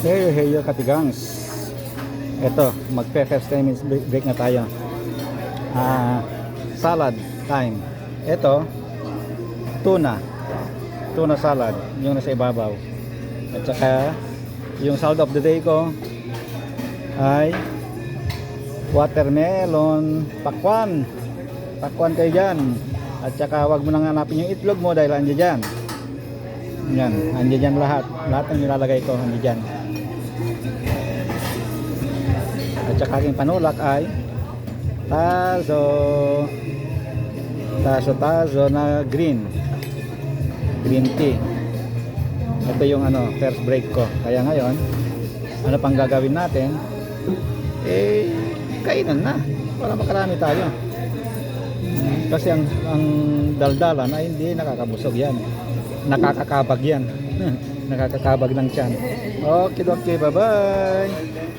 Hey, hey, yo, katigangs. Ito, magpe-first time is break break na tayo. Ah, salad time. Ito, tuna. Tuna salad, yung nasa ibabaw. At saka, yung salad of the day ko ay watermelon, pakwan. Pakwan kayo dyan. At saka, wag mo nang hanapin yung itlog mo dahil andyan dyan. Yan, andyan dyan lahat. Lahat ng nilalagay ko, andyan dyan. At saka aking panulak ay tazo. Tazo tazo na green. Green tea. Ito yung ano, first break ko. Kaya ngayon, ano pang gagawin natin? Eh, kainan na. Para makarami tayo. Kasi ang, ang daldalan ay hindi nakakabusog yan. Nakakakabag yan. Nakakakabag ng tiyan. Okay, okay, bye-bye.